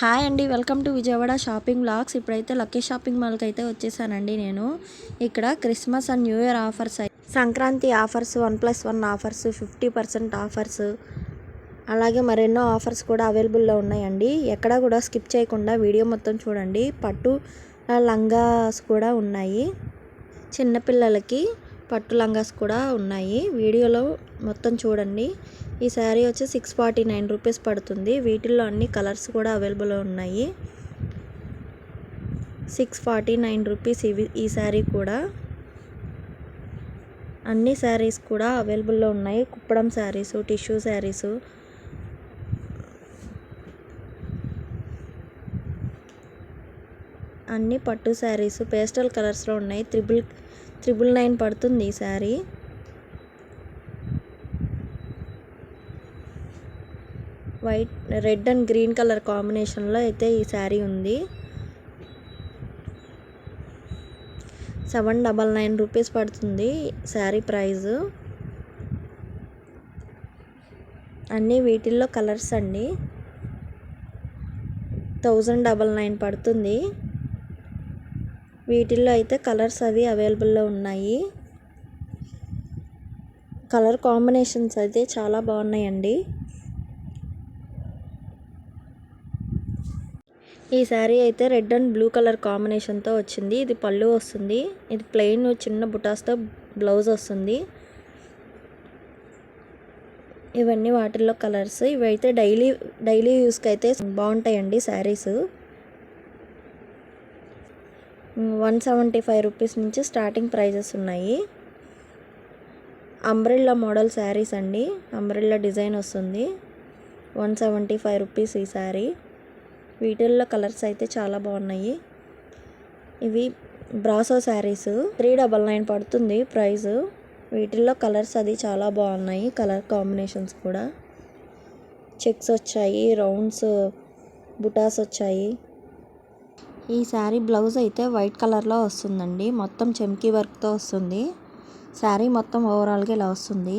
Hi అండి welcome to Vijayawada shopping blogs ఇప్పుడైతే lucky shopping మాల్కి అయితే వచ్చేసానండి నేను. ఇక్కడ Christmas and new year offers Sankranti offers one plus one offers fifty percent offers అలాగే మరెన్నో ఆఫర్స్ కూడా అవైలబుల్లో ఉన్నాయండి. ఎక్కడ కూడా స్కిప్ చేయకుండా వీడియో మొత్తం చూడండి. పట్టు లంగాస్ కూడా ఉన్నాయి. చిన్నపిల్లలకి పట్టు లంగాస్ కూడా ఉన్నాయి. వీడియోలో మొత్తం చూడండి. ఈ శారీ వచ్చి సిక్స్ ఫార్టీ నైన్ రూపీస్ పడుతుంది. వీటిల్లో అన్ని కలర్స్ కూడా అవైలబుల్ ఉన్నాయి. సిక్స్ ఫార్టీ నైన్ రూపీస్ ఇవి ఈ శారీ కూడా. అన్ని శారీస్ కూడా అవైలబుల్లో ఉన్నాయి. కుప్పడం శారీసు టిష్యూ శారీస్ అన్ని పట్టు శారీస్ పేస్టల్ కలర్స్లో ఉన్నాయి. త్రిబుల్ త్రిబుల్ నైన్ పడుతుంది ఈ sari. White red and green colour కాంబినేషన్లో అయితే ఈ శారీ ఉంది. సెవెన్ డబల్ నైన్ రూపీస్ పడుతుంది శారీ ప్రైస్ అన్నీ వీటిల్లో కలర్స్ అండి. థౌజండ్ డబల్ నైన్ పడుతుంది. వీటిల్లో అయితే కలర్స్ అవి అవైలబుల్లో ఉన్నాయి. కలర్ కాంబినేషన్స్ అయితే చాలా బాగున్నాయండి. ఈ శారీ అయితే రెడ్ అండ్ బ్లూ కలర్ కాంబినేషన్తో వచ్చింది. ఇది పళ్ళు వస్తుంది. ఇది ప్లెయిన్ చిన్న బుటాస్తో బ్లౌజ్ వస్తుంది. ఇవన్నీ వాటిల్లో కలర్స్. ఇవైతే డైలీ డైలీ యూస్కి అయితే బాగుంటాయండి saris. One seventy five rupees నుంచి స్టార్టింగ్ ప్రైజెస్ ఉన్నాయి. అంబ్రెల్లా మోడల్ శారీస్ అండి. అంబ్రెల్లా డిజైన్ వస్తుంది. వన్ సెవెంటీ ఫైవ్ రూపీస్ ఈ శారీ. వీటిల్లో కలర్స్ అయితే చాలా బాగున్నాయి. ఇవి Brasso saris. Three double nine పడుతుంది ప్రైస్. వీటిల్లో కలర్స్ అది చాలా బాగున్నాయి. కలర్ కాంబినేషన్స్ కూడా. చెక్స్ వచ్చాయి రౌండ్స్ బుటాస్ వచ్చాయి. ఈ శారీ బ్లౌజ్ అయితే వైట్ కలర్లో వస్తుందండి. మొత్తం చెమ్కీ వర్క్తో వస్తుంది. శారీ మొత్తం ఓవరాల్గా ఇలా వస్తుంది.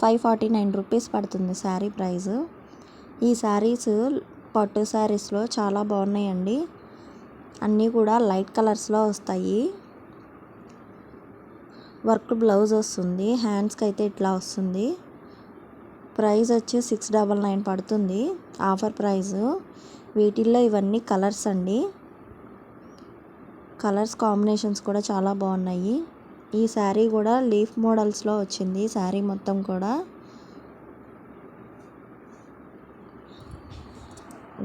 ఫైవ్ ఫార్టీ నైన్ రూపీస్ పడుతుంది శారీ ప్రైస్. ఈ శారీస్ పట్టు శారీస్లో చాలా బాగున్నాయండి. అన్నీ కూడా లైట్ కలర్స్లో వస్తాయి. వర్క్ బ్లౌజ్ వస్తుంది. హ్యాండ్స్కి అయితే ఇట్లా వస్తుంది. ప్రైస్ వచ్చి సిక్స్ డబల్ నైన్ పడుతుంది. Offer price. వీటిల్లో ఇవన్నీ కలర్స్ అండి. కలర్స్ కాంబినేషన్స్ కూడా చాలా బాగున్నాయి. ఈ శారీ కూడా లీఫ్ మోడల్స్లో వచ్చింది. శారీ మొత్తం కూడా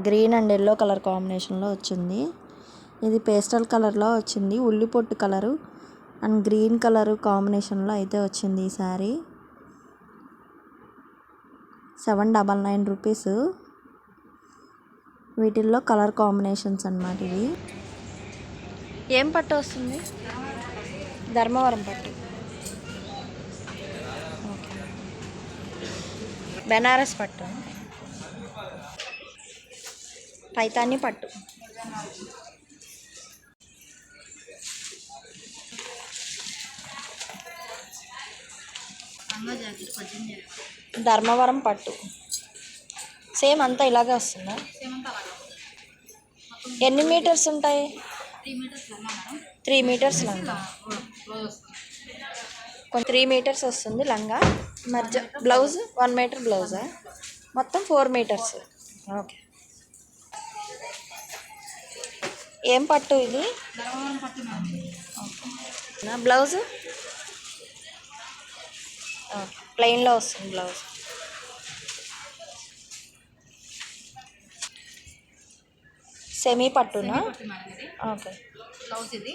గ్రీన్ అండ్ ఎల్లో కలర్ కాంబినేషన్లో వచ్చింది. ఇది పేస్టల్ కలర్లో వచ్చింది. ఉల్లి పొట్టు కలరు అండ్ గ్రీన్ కలర్ కాంబినేషన్లో అయితే వచ్చింది ఈ sari. Seven double nine rupees. వీటిల్లో కలర్ కాంబినేషన్స్ అన్నమాట ఇవి. ఏం పట్టు వస్తుంది? ధర్మవరం పట్టు. బెనారస్ పట్టు. పైతాన్ని పట్టు. ధర్మవరం పట్టు. సేమ్ అంతా ఇలాగే వస్తుందా? ఎన్ని మీటర్స్ ఉంటాయి? త్రీ మీటర్స్ లంగా. కొంచెం త్రీ మీటర్స్ వస్తుంది లంగా. మర్జ బ్లౌజ్ వన్ మీటర్ బ్లౌజా మొత్తం ఫోర్ మీటర్స్. ఓకే. ఏం పట్టు ఇది? నా బ్లౌజ్? ప్లెయిన్లో వస్తుంది బ్లౌజ్. సెమీ పట్టునా? ఓకే. బ్లౌజ్ ఇది.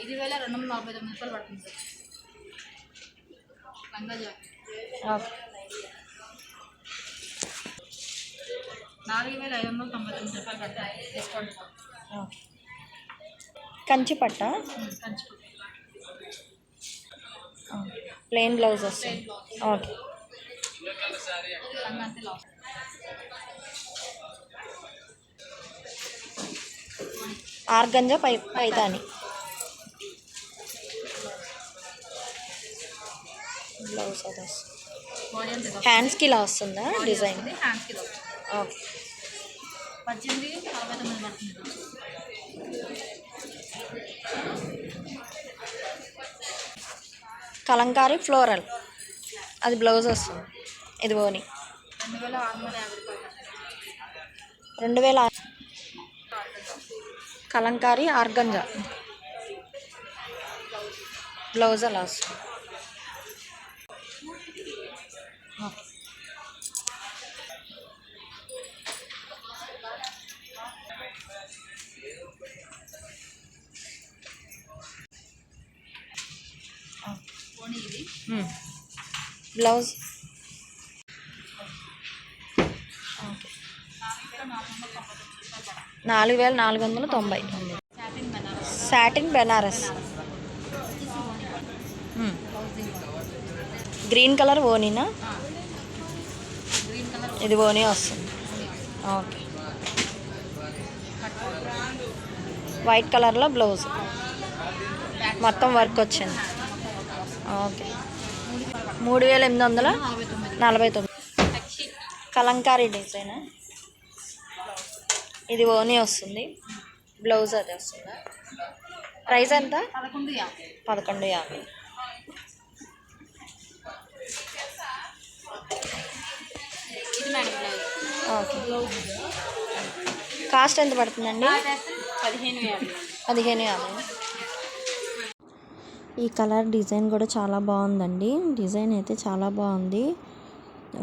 ఐదు వేల రెండు వందల నలభై తొమ్మిది రూపాయలు పడుతుంది సార్. నాలుగు వేల ఐదు వందల తొంభై తొమ్మిది రూపాయలు డిస్కౌంట్ ఓకే. కంచి పట్ట? కంచి ప్లెయిన్ బ్లౌజ్ వస్తుంది. ఓకే. ఆర్గంజా పై పైతాని. బ్లౌజ్ అది హ్యాండ్స్కి ఇలా వస్తుందా డిజైన్? ఓకే. కలంకారీ ఫ్లోరల్. అది బ్లౌజ్ వస్తుంది. ఇది ఓని రెండు వేల కలంకారీ ఆర్గంజా. బ్లౌజ్ అలా వస్తుంది మ్మ్. బ్లౌజ్. నాలుగు వేల నాలుగు వందల తొంభై. సాటిన్ బనారస్. దీని గ్రీన్ కలర్ ఓనీనా? ఇది ఓనీ వస్తుంది. ఓకే. వైట్ కలర్లో బ్లౌజ్. మొత్తం వర్క్ వచ్చింది. ఓకే. మూడు వేల ఎనిమిది వందల నలభై తొమ్మిది. కలంకారీ డిజైన్? ఇది ఓనీ వస్తుంది. బ్లౌజ్ అది వస్తుందా? ప్రైస్ ఎంత? పదకొండు యాభై. పదకొండు యాభై. ఓకే. కాస్ట్ ఎంత పడుతుందండి? పదిహేను యాభై. పదిహేను యాభై. ఈ కలర్ డిజైన్ కూడా చాలా బాగుందండి. డిజైన్ అయితే చాలా బాగుంది.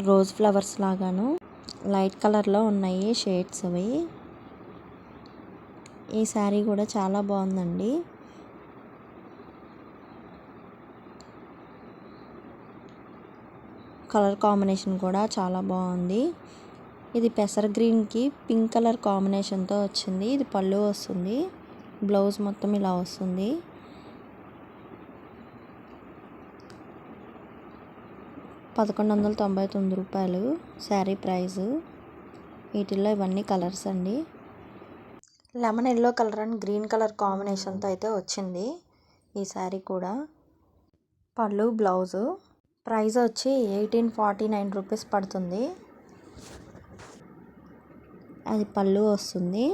Rose flowers లాగాను. లైట్ కలర్లో ఉన్నాయి షేడ్స్ అవి. ఈ శారీ కూడా చాలా బాగుందండి. కలర్ కాంబినేషన్ కూడా చాలా బాగుంది. ఇది పెసర గ్రీన్కి పింక్ కలర్ కాంబినేషన్తో వచ్చింది. ఇది పళ్ళు వస్తుంది. బ్లౌజ్ మొత్తం ఇలా వస్తుంది. పదకొండు వందల తొంభై తొమ్మిది రూపాయలు శారీ ప్రైస్ వీటిల్లో ఇవన్నీ కలర్స్ అండి. Lemon yellow colour and green colour కాంబినేషన్తో అయితే వచ్చింది ఈ శారీ కూడా. పళ్ళు బ్లౌజు. ప్రైస్ వచ్చి ఎయిటీన్ ఫార్టీ నైన్ రూపీస్ పడుతుంది. అది పళ్ళు వస్తుంది.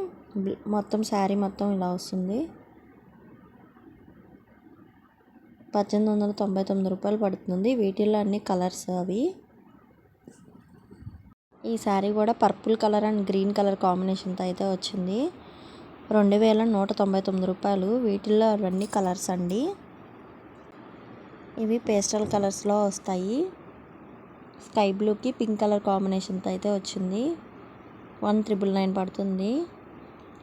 మొత్తం శారీ మొత్తం ఇలా వస్తుంది. పద్దెనిమిది వందల తొంభై తొమ్మిది రూపాయలు పడుతుంది. వీటిల్లో అన్ని కలర్స్ అవి. ఈ శారీ కూడా purple colour and green colour కాంబినేషన్తో అయితే వచ్చింది. రెండు వేల నూట తొంభై తొమ్మిది రూపాయలు. వీటిల్లో అవన్నీ కలర్స్ అండి. ఇవి పేస్టల్ కలర్స్లో వస్తాయి. స్కై బ్లూకి పింక్ కలర్ కాంబినేషన్తో అయితే వచ్చింది. వన్ త్రిబుల్ నైన్ పడుతుంది.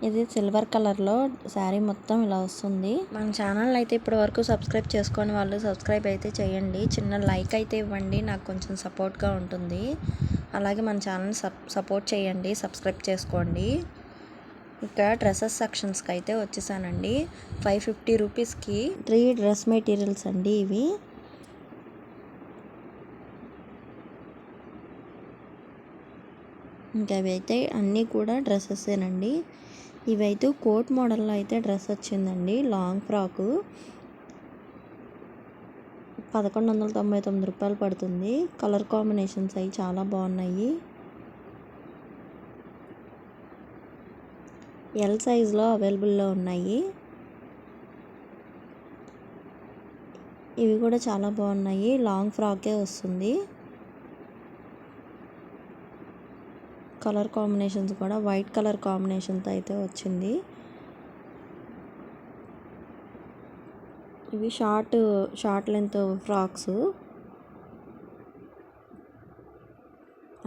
ఇది సిల్వర్ కలర్లో శారీ మొత్తం ఇలా వస్తుంది. మన ఛానల్ అయితే ఇప్పటి వరకు సబ్స్క్రైబ్ చేసుకొని వాళ్ళు సబ్స్క్రైబ్ అయితే చేయండి. చిన్న లైక్ అయితే ఇవ్వండి. నాకు కొంచెం సపోర్ట్గా ఉంటుంది. అలాగే మన ఛానల్ సప్ సపోర్ట్ చేయండి. సబ్స్క్రైబ్ చేసుకోండి. ఇక్కడ డ్రెస్సెస్ సెక్షన్స్కి అయితే వచ్చేసానండి. ఫైవ్ ఫిఫ్టీ రూపీస్కి త్రీ డ్రెస్ మెటీరియల్స్ అండి ఇవి. ఇంకా అవి అయితే అన్నీ కూడా డ్రెస్సెసేనండి. ఇవైతే కోట్ మోడల్లో అయితే డ్రెస్ వచ్చిందండి. Long frock. పదకొండు వందల తొంభై తొమ్మిది రూపాయలు పడుతుంది. కలర్ కాంబినేషన్స్ అవి చాలా బాగున్నాయి. ఎల్ సైజులో అవైలబుల్లో ఉన్నాయి. ఇవి కూడా చాలా బాగున్నాయి. లాంగ్ ఫ్రాకే వస్తుంది. కలర్ కాంబినేషన్స్ కూడా వైట్ కలర్ కాంబినేషన్తో అయితే వచ్చింది. ఇవి షార్ట్ షార్ట్ లెంత్ ఫ్రాక్స్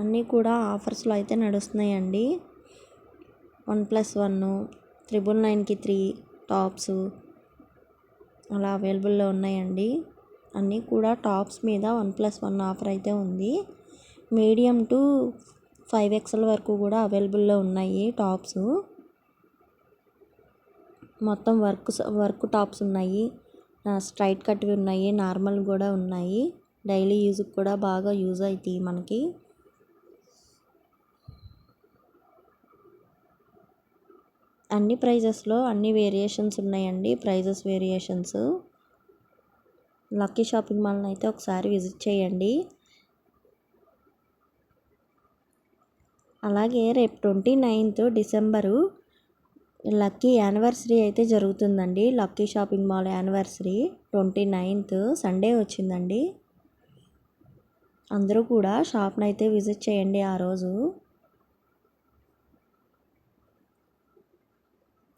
అన్నీ కూడా ఆఫర్స్లో అయితే నడుస్తున్నాయండి. వన్ ప్లస్ వన్ త్రిబుల్ నైన్కి త్రీ టాప్స్ అలా అవైలబుల్లో ఉన్నాయండి. అన్నీ కూడా టాప్స్ మీద వన్ ప్లస్ వన్ ఆఫర్ అయితే ఉంది. మీడియం టు ఫైవ్ ఎక్స్ఎల్ వరకు కూడా అవైలబుల్లో ఉన్నాయి టాప్స్. మొత్తం వర్క్ వర్క్ టాప్స్ ఉన్నాయి. స్ట్రైట్ కట్వి ఉన్నాయి నార్మల్ కూడా ఉన్నాయి. డైలీ యూజ్కి కూడా బాగా యూజ్ అవుతాయి మనకి. అన్ని ప్రైజెస్లో అన్ని వేరియేషన్స్ ఉన్నాయండి ప్రైజెస్ వేరియేషన్స్. లక్కీ షాపింగ్ మాల్ని అయితే ఒకసారి విజిట్ చేయండి. అలాగే రేపు twenty ninth December lucky anniversary అయితే జరుగుతుందండి. Lucky shopping mall anniversary twenty ninth Sunday వచ్చిందండి. అందరూ కూడా షాప్ని అయితే విజిట్ చేయండి ఆ రోజు.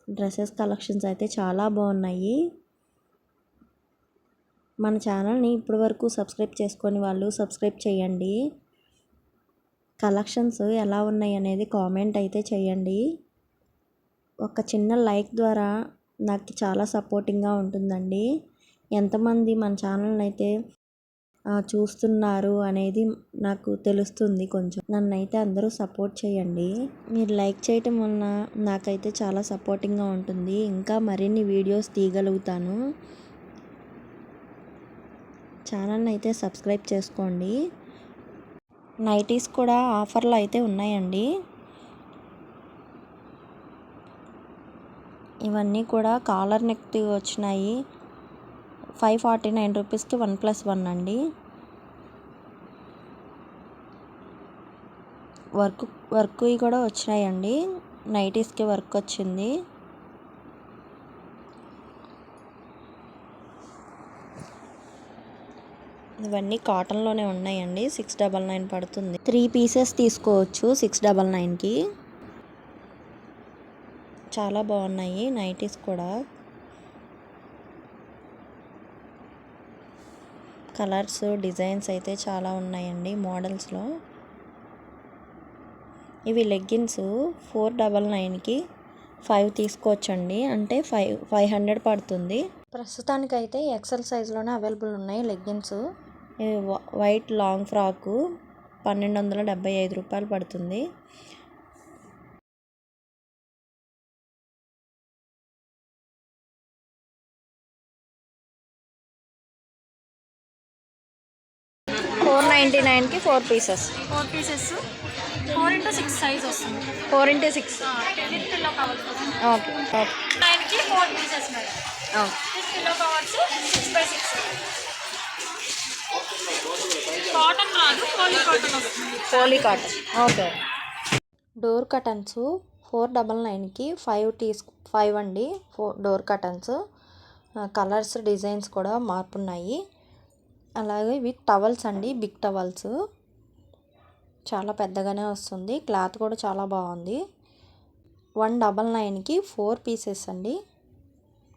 డ్రెస్సెస్ కలెక్షన్స్ అయితే చాలా బాగున్నాయి. మన ఛానల్ని ఇప్పటి వరకు సబ్స్క్రైబ్ చేసుకొని వాళ్ళు సబ్స్క్రైబ్ చేయండి. కలెక్షన్స్ ఎలా ఉన్నాయి అనేది కామెంట్ అయితే చేయండి. ఒక చిన్న లైక్ ద్వారా నాకు చాలా సపోర్టింగ్గా ఉంటుందండి. ఎంతమంది మన ఛానల్ని అయితే చూస్తున్నారు అనేది నాకు తెలుస్తుంది కొంచెం. నన్ను అయితే అందరూ సపోర్ట్ చేయండి. మీరు లైక్ చేయటం వలన నాకైతే చాలా సపోర్టింగ్గా ఉంటుంది. ఇంకా మరిన్ని వీడియోస్ తీయగలుగుతాను. ఛానల్ని అయితే సబ్స్క్రైబ్ చేసుకోండి. నైటీస్ కూడా ఆఫర్లు అయితే ఉన్నాయండి. ఇవన్నీ కూడా కాలర్ నెక్ వచ్చినాయి. ఫైవ్ ఫార్టీ నైన్ రూపీస్కి వన్ ప్లస్ వన్ అండి. వర్క్ వర్క్ కూడా వచ్చినాయండి. నైటీస్కి వర్క్ వచ్చింది. ఇవన్నీ కాటన్లోనే ఉన్నాయండి. సిక్స్ డబల్ నైన్ పడుతుంది. త్రీ పీసెస్ తీసుకోవచ్చు సిక్స్ డబల్ నైన్కి. చాలా బాగున్నాయి నైటీస్ కూడా. కలర్స్ డిజైన్స్ అయితే చాలా ఉన్నాయండి మోడల్స్లో. ఇవి లెగ్గిన్స్ ఫోర్ డబల్ నైన్కి ఫైవ్ తీసుకోవచ్చండి. అంటే ఫైవ్ ఫైవ్ హండ్రెడ్ పడుతుంది. ప్రస్తుతానికైతే ఎక్సెల్ సైజ్లోనే అవైలబుల్ ఉన్నాయి లెగ్గిన్స్. ఇవి వైట్ లాంగ్ ఫ్రాకు పన్నెండు వందల డెబ్బై ఐదు రూపాయలు పడుతుంది. నైంటీ నైన్కి four pieces. Four pieces. Four into six size వస్తుంది. Four into six. Ten covers okay నైన్కి four pieces madam. Six covers six by six. Cotton రాదు పోలీ కాటన్ వస్తుంది. Poly cotton. Okay. Door curtains four double నైన్కి five తీసు five అండి four door curtains. Colours designs కూడా మార్పు ఉన్నాయి అలాగే ఇవి టవల్స్ అండి బిగ్ టవల్స్. చాలా పెద్దగానే వస్తుంది. క్లాత్ కూడా చాలా బాగుంది. వన్ డబల్ నైన్కి ఫోర్ పీసెస్ అండి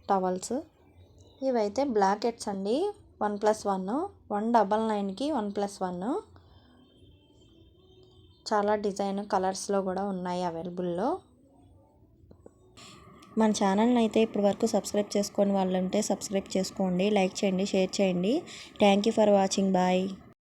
టవల్స్. ఇవైతే బ్లాకెట్స్ అండి. One plus one. One double నైన్కి వన్ ప్లస్ వన్. చాలా డిజైన్ కలర్స్లో కూడా ఉన్నాయి అవైలబుల్లో. మన ఛానల్ని అయితే ఇప్పటి వరకు సబ్స్క్రైబ్ చేసుకొని వాళ్ళు ఉంటే సబ్స్క్రైబ్ చేసుకోండి లైక్ చేయండి షేర్ చేయండి. Thank you for watching. Bye.